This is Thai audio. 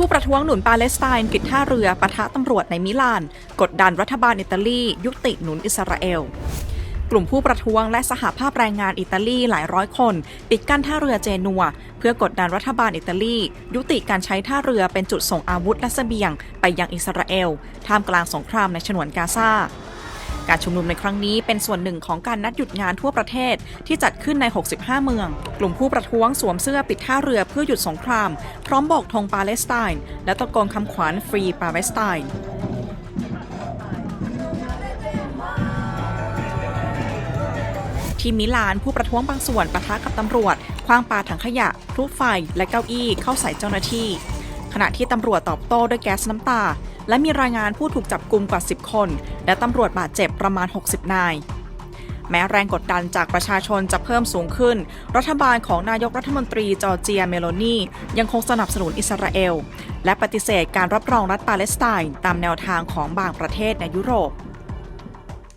ผู้ประท้วงหนุนปาเลสไตน์กิดท่าเรือปะทะตำรวจในมิลาน กดดันรัฐบาลอิตาลี ยุติหนุนอิสราเอล กลุ่มผู้ประท้วงและสหภาพแรงงานอิตาลีหลายร้อยคน ปิดกั้นท่าเรือเจนัว เพื่อกดดันรัฐบาลอิตาลี ยุติการใช้ท่าเรือเป็นจุดส่งอาวุธและเสบียง ไปยังอิสราเอลท่ามกลางสงครามในฉนวนกาซา การชุมนุมในครั้งนี้เป็นส่วนหนึ่งของการนัดหยุดงานทั่วประเทศที่จัดขึ้นใน 65 เมือง กลุ่มผู้ประท้วงสวมเสื้อปิดท่าเรือเพื่อหยุดสงคราม พร้อมโบกธงปาเลสไตน์และตะโกนคำขวัญฟรีปาเลสไตน์ที่มิลานผู้ประท้วงบางส่วนปะทะกับตำรวจคว้างปาถังขยะพลุไฟ และเก้าอี้เข้าใส่เจ้าหน้าที่ ขณะที่ตำรวจตอบโต้ด้วยแก๊สน้ำตา และมีรายงานผู้ถูกจับกลุ่มกว่า 10 คน และตำรวจบาดเจ็บประมาณ 60 นาย แม้แรงกดดันจากประชาชนจะเพิ่มสูงขึ้น รัฐบาลของนายกรัฐมนตรีจอร์เจียเมโลนียังคงสนับสนุนอิสราเอล และปฏิเสธการรับรองรัฐปาเลสไตน์ตามแนวทางของบางประเทศในยุโรป